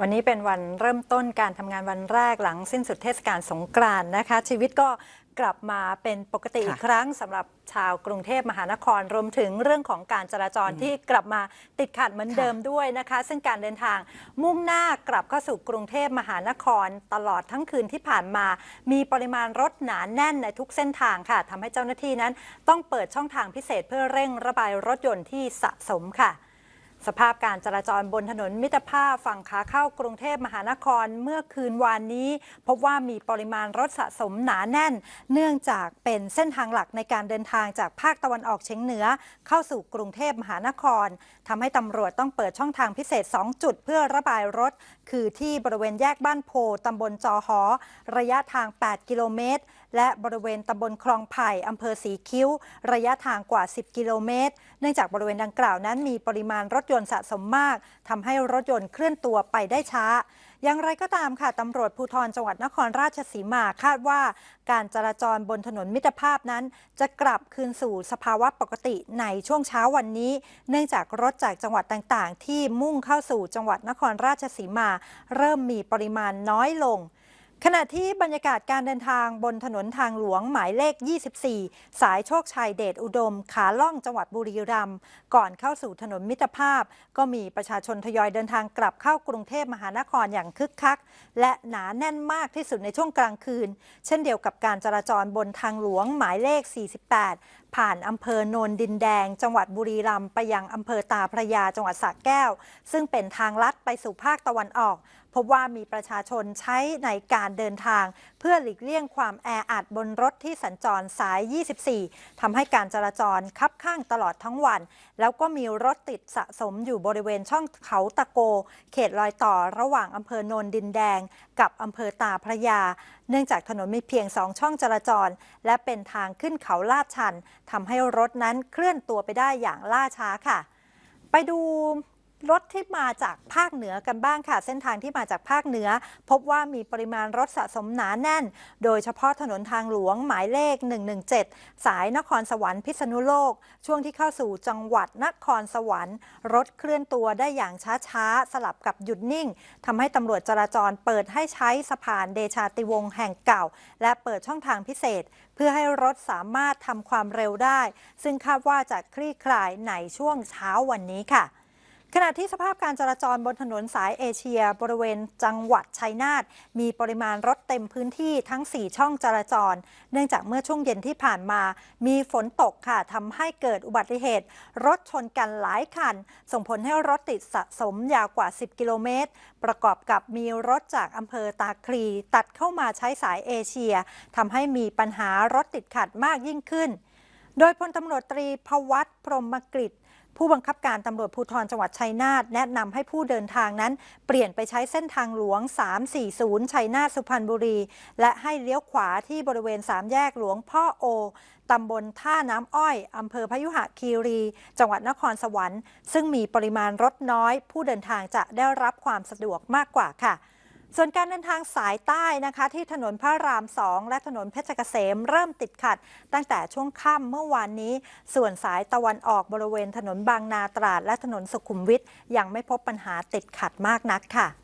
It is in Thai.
วันนี้เป็นวันเริ่มต้นการทำงานวันแรกหลังสิ้นสุดเทศกาลสงกรานต์นะคะ ชีวิตก็กลับมาเป็นปกติค่ะอีกครั้งสำหรับชาวกรุงเทพมหานครรวมถึงเรื่องของการจราจรที่กลับมาติดขัดเหมือนเดิมด้วยนะคะ ซึ่งการเดินทางมุ่งหน้ากลับเข้าสู่กรุงเทพมหานครตลอดทั้งคืนที่ผ่านมา มีปริมาณรถหนาแน่นในทุกเส้นทางค่ะทำให้เจ้าหน้าที่นั้น ต้องเปิดช่องทางพิเศษเพื่อเร่งระบายรถยนต์ที่สะสมค่ะ สภาพการจราจรบนถนนมิตรภาพฝั่งขาเข้ากรุงเทพมหานครเมื่อคืนวานนี้ พบว่ามีปริมาณรถสะสมหนาแน่น เนื่องจากเป็นเส้นทางหลักในการเดินทางจากภาคตะวันออกเฉียงเหนือ เข้าสู่กรุงเทพมหานครทำให้ตำรวจต้องเปิดช่องทางพิเศษ 2 จุดเพื่อระบายรถ คือที่บริเวณแยกบ้านโพตำบลจอหอ ระยะทาง 8 กิโลเมตร และบริเวณตำบลคลองไผ่อำเภอสีคิ้ว ระยะทางกว่า 10 กิโลเมตร เนื่องจากบริเวณดังกล่าวนั้นมีปริมาณรถยนต์สะสมมากทำให้รถยนต์เคลื่อนตัวไปได้ช้า อย่างไรก็ตามค่ะตำรวจภูธรจังหวัดนครราชสีมาคาดว่า การจราจรบนถนนมิตรภาพนั้น จะกลับคืนสู่สภาวะปกติในช่วงเช้าวันนี้ เนื่องจากรถจากจังหวัดต่างๆ ที่มุ่งเข้าสู่จังหวัดนครราชสีมา เริ่มมีปริมาณน้อยลง ขณะที่บรรยากาศการเดินทางบนถนนทางหลวงหมายเลข 24 สายโชคชัยเดชอุดม ขาล่องจังหวัดบุรีรัมย์ก่อนเข้าสู่ถนนมิตรภาพ ก็มีประชาชนทยอยเดินทางกลับเข้ากรุงเทพมหานครอย่างคึกคัก และหนาแน่นมากที่สุดในช่วงกลางคืน เช่นเดียวกับการจราจรบนทางหลวงหมายเลข 48 ผ่านอำเภอโนนดินแดง จังหวัดบุรีรัมย์ไปยังอำเภอตาพระยาจังหวัดสระแก้ว ซึ่งเป็นทางลัดไปสู่ภาคตะวันออก พบว่ามีประชาชนใช้ในการเดินทาง เพื่อหลีกเลี่ยงความแออัดบนรถที่สัญจรสาย 24 ทำให้การจราจรคับข้างตลอดทั้งวัน แล้วก็มีรถติดสะสมอยู่บริเวณช่องเขาตะโก เขตรอยต่อระหว่างอำเภอโนนดินแดง กับอำเภอตาพระยา เนื่องจากถนนมีเพียงสองช่องจราจร และเป็นทางขึ้นเขาลาดชัน ทำให้รถนั้นเคลื่อนตัวไปได้อย่างล่าช้าค่ะ ไปดู รถที่มาจากภาคเหนือกันบ้างค่ะ เส้นทางที่มาจากภาคเหนือ พบว่ามีปริมาณรถสะสมหนาแน่น โดยเฉพาะถนนทางหลวงหมายเลข 117 สายนครสวรรค์พิษณุโลก ช่วงที่เข้าสู่จังหวัดนครสวรรค์ รถเคลื่อนตัวได้อย่างช้าๆ สลับกับหยุดนิ่งทำให้ตำรวจจราจรเปิดให้ใช้สะพานเดชาติวงศ์แห่งเก่า และเปิดช่องทางพิเศษ เพื่อให้รถสามารถทำความเร็วได้ ซึ่งคาดว่าจะคลี่คลายในช่วงเช้าวันนี้ค่ะ ขณะที่สภาพการจราจรบนถนนสายเอเชีย บริเวณจังหวัดชัยนาทมีปริมาณรถเต็มพื้นที่ทั้ง 4 ช่องจราจร เนื่องจากเมื่อช่วงเย็นที่ผ่านมา มีฝนตกค่ะทำให้เกิดอุบัติเหตุ รถชนกันหลายคัน ส่งผลให้รถติดสะสมยาวกว่า 10 กิโลเมตร ประกอบกับมีรถจากอำเภอตาคลี ตัดเข้ามาใช้สายเอเชียทำให้มีปัญหารถติดขัดมากยิ่งขึ้น โดยพลตำรวจตรีพวัตพรหมกฤษ ผู้บังคับการตำรวจภูธรจังหวัดชัยนาทแนะนำให้ผู้เดินทางนั้น เปลี่ยนไปใช้เส้นทางหลวง 340 ชัยนาทสุพรรณบุรี และให้เลี้ยวขวาที่บริเวณสามแยกหลวงพ่อโอตำบลท่าน้ำอ้อยอำเภอพยุหคีรี จังหวัดนครสวรรค์ ซึ่งมีปริมาณรถน้อย ผู้เดินทางจะได้รับความสะดวกมากกว่าค่ะ ส่วนการเดินทางสายใต้นะคะที่ถนนพระราม 2 และถนนเพชรเกษมเริ่มติดขัด ตั้งแต่ช่วงค่ำเมื่อวานนี้ ส่วนสายตะวันออกบริเวณถนนบางนาตราด และถนนสุขุมวิทยังไม่พบปัญหาติดขัดมากนักค่ะ